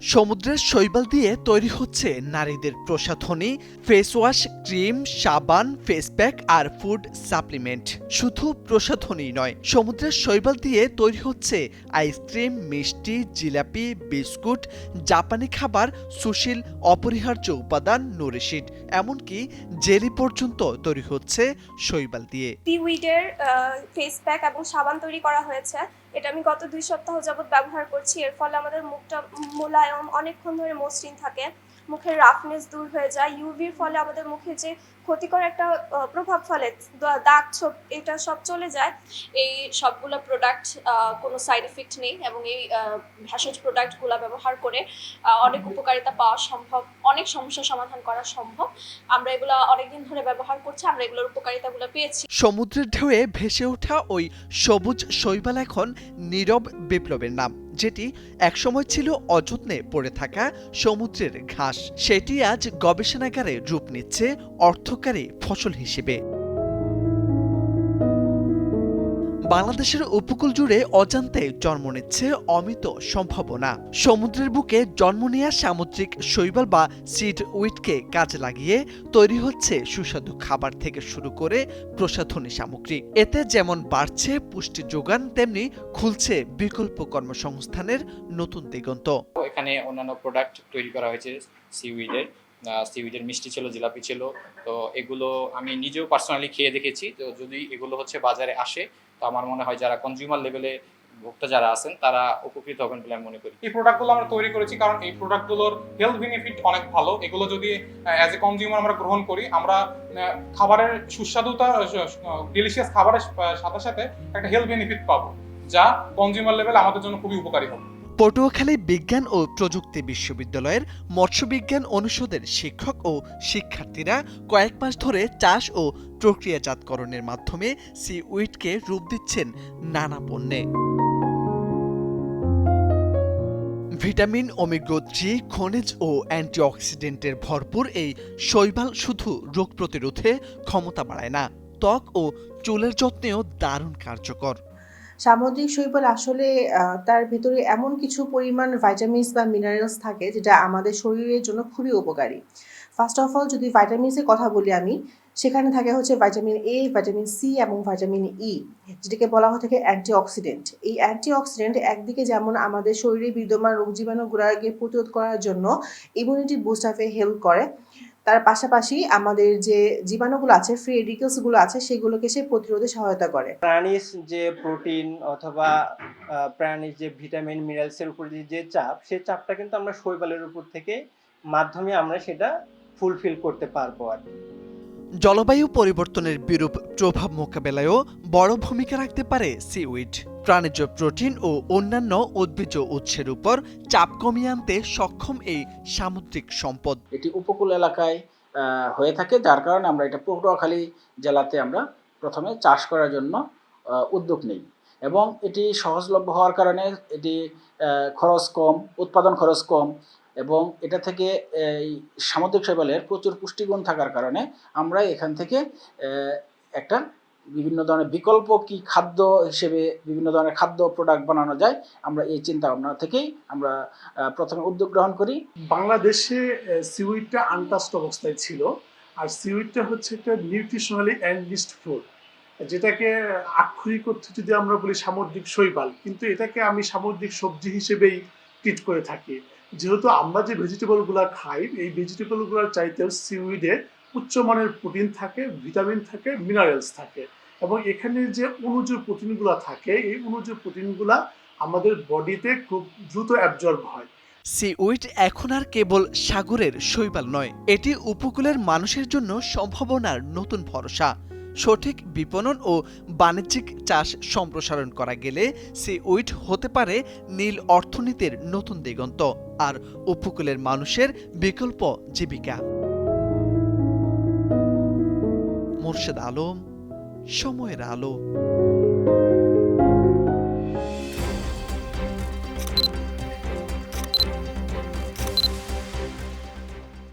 সমুদ্রের শৈবাল দিয়ে তৈরি হচ্ছে নারীদের প্রসাধনী ফেস ওয়াশ ক্রিম সাবান ফেস প্যাক আর ফুড সাপ্লিমেন্ট শুধু প্রসাধনী নয়, সমুদ্রের শৈবাল দিয়ে তৈরি হচ্ছে আইসক্রিম মিষ্টি, জিলাপি, বিস্কুট, জাপানি খাবার, সুশীল, অপরিহার্য উপাদান নুরিশিট এমনকি জেলি পর্যন্ত তৈরি হচ্ছে শৈবাল দিয়ে। ফেস প্যাক এবং সাবান তৈরি করা হয়েছে। এটা আমি গত দুই সপ্তাহ যাবৎ ব্যবহার করছি। এর ফলে আমাদের মুখটা, মোলায়ম অনেকক্ষণ ধরে মসৃণ থাকে। মুখের রাফনেস দূর হয়ে যায়। ইউভির ফলে আমাদের মুখে যে ক্ষতিকর একটা প্রভাব ফেলে দাগ, ছোপ, এটা সব চলে যায়। এই সবগুলো প্রোডাক্ট কোনো সাইড এফেক্ট নেই এবং এই ভেষজ প্রোডাক্টগুলো ব্যবহার করে অনেক উপকারিতা পাওয়া সম্ভব, অনেক সমস্যার সমাধান করা সম্ভব। আমরা এগুলো অনেকদিন ধরে ব্যবহার করছি, আমরা এগুলোর উপকারিতাগুলো পেয়েছি। সমুদ্রের ঢেউয়ে ভেসে ওঠা ওই সবুজ শৈবাল এখন নীরব বিপ্লবের নাম। যেটি একসময় ছিল অযত্নে পড়ে থাকা সমুদ্রের ঘাস। সেটি আজ গবেষণাগারে রূপ নিচ্ছে অর্থকারী ফসল হিসেবে। বাংলাদেশের উপকূল জুড়ে অজান্তে জন্ম নিচ্ছে অমিত সম্ভাবনা। সমুদ্রের বুকে জন্ম নেওয়া সামুদ্রিক শৈবাল বা সিড উইটকে কাজে লাগিয়ে তৈরি হচ্ছে সুস্বাদু খাবার থেকে শুরু করে প্রসাধনী সামগ্রী। এতে যেমন বাড়ছে পুষ্টি যোগান, তেমনি খুলছে বিকল্প কর্মসংস্থানের নতুন দিগন্ত। এখানে অন্যান্য প্রোডাক্ট তৈরি করা হয়েছে সিউইডের সিউইডের মিষ্টি ছিল, জিলাপি ছিল। তো এগুলো আমি নিজেও পার্সোনালি খেয়ে দেখেছি। তো যদি এগুলো হচ্ছে বাজারে আসে তো আমার মনে হয় যারা কনজিউমার লেভেলে ভোক্তা যারা আছেন, তারা উপকৃত হবেন বলে আমি মনে করি। এই প্রোডাক্টগুলো আমরা তৈরি করেছি কারণ এই প্রোডাক্টগুলোর হেলথ বেনিফিট অনেক ভালো। এগুলো যদি অ্যাজ এ কনজিউমার আমরা গ্রহণ করি, আমরা খাবারের সুস্বাদুতা ডেলিশিয়াস খাবারের সাথে সাথে একটা হেলথ বেনিফিট পাবো, যা কনজিউমার লেভেল আমাদের জন্য খুবই উপকারী হবে। পটুয়াখালী বিজ্ঞান ও প্রযুক্তি বিশ্ববিদ্যালয়ের মৎস্যবিজ্ঞান অনুষদের শিক্ষক ও শিক্ষার্থীরা কয়েক মাস ধরে চাষ ও প্রক্রিয়াজাতকরণের মাধ্যমে সি উইটকে রূপ দিচ্ছেন নানা পণ্যে। ভিটামিন, ওমেগো থ্রি, খনিজ ও অ্যান্টিঅক্সিডেন্টের ভরপুর এই শৈবাল শুধু রোগ প্রতিরোধে ক্ষমতা বাড়ায় না, ত্বক ও চুলের যত্নেও দারুণ কার্যকর। সামুদ্রিক শৈবাল আসলে তার ভেতরে এমন কিছু পরিমাণ ভাইটামিনস বা মিনারেলস থাকে যেটা আমাদের শরীরের জন্য খুবই উপকারী। ফার্স্ট অফ অল যদি ভাইটামিনসের কথা বলি আমি, সেখানে থাকে হচ্ছে ভাইটামিন এ ভাইটামিন সি এবং ভাইটামিন ই যেটাকে বলা হয় থাকে অ্যান্টিঅক্সিডেন্ট এই অ্যান্টিঅক্সিডেন্ট একদিকে যেমন আমাদের শরীরে বিদ্যমান রোগ জীবাণুগুলোকে প্রতিরোধ করার জন্য ইমিউনিটি বুস্ট আপে হেল্প করে তার পাশাপাশি আমাদের যে জীবাণুগুলো আছে ফ্রি রেডিকেলসগুলো আছে, সেগুলোকে সে প্রতিরোধে সহায়তা করে প্রাণীর যে প্রোটিন অথবা প্রাণীর যে ভিটামিন মিনারেলসের উপর যে চাপ সেই চাপটা কিন্তু আমরা শৈবালের উপর থেকে মাধ্যমে আমরা সেটা ফুলফিল করতে পারব আর কি। জলবায়ু পরিবর্তনের বিরূপ প্রভাব মোকাবেলায়ও বড় ভূমিকা রাখতে পারে সিউইড। প্রাণীজ প্রোটিন ও অন্যান্য উদ্ভিজ উৎসের উপর চাপ কমিয়ে আনতে সক্ষম এই সামুদ্রিক সম্পদ। এটি উপকূল এলাকায় হয়ে থাকে, যার কারণে আমরা এটা পটুয়াখালী জেলাতে আমরা প্রথমে চাষ করার জন্য উদ্যোগ নেই। এবং এটি সহজলভ্য হওয়ার কারণে এটি খরচ কম, উৎপাদন খরচ কম এবং এটা থেকে, এই সামুদ্রিক শৈবালের প্রচুর পুষ্টিগুণ থাকার কারণে আমরা এখান থেকে একটা বিভিন্ন ধরনের বিকল্প কি খাদ্য হিসেবে বিভিন্ন ধরনের খাদ্য প্রোডাক্ট বানানো যায়, আমরা এই চিন্তা ভাবনা থেকেই আমরা প্রথমে উদ্যোগ গ্রহণ করি। বাংলাদেশে সিউইডটা আনটাস্ট অবস্থায় ছিল। আর সিউইডটা হচ্ছে একটা নিউট্রিশনালি এনরিচড ফুড যেটাকে আক্ষরিক অর্থে যদি আমরা বলি সামুদ্রিক শৈবাল, কিন্তু এটাকে আমি সামুদ্রিক সবজি হিসেবেই ট্রিট করে থাকি। যেহেতু আমরা যে ভেজিটেবলগুলো খাই, এই ভেজিটেবলগুলোর চাইতেও সিউইডে উচ্চমানের প্রোটিন থাকে ভিটামিন থাকে মিনারেলস থাকে। এবং এখানে যে অনুজ প্রোটিনগুলো থাকে, এই অনুজ প্রোটিনগুলা আমাদের বডিতে খুব দ্রুত অ্যাবজর্ব হয়। সিউইড এখন আর কেবল সাগরের শৈবাল নয়, এটি উপকূলের মানুষের জন্য সম্ভাবনার নতুন ভরসা। সঠিক বিপণন ও বাণিজ্যিক চাষ সম্প্রসারণ করা গেলে সিউইড হতে পারে নীল অর্থনীতির নতুন দিগন্ত আর উপকূলের মানুষের বিকল্প জীবিকা। মোর্শেদ আলম, সময়ের আলো।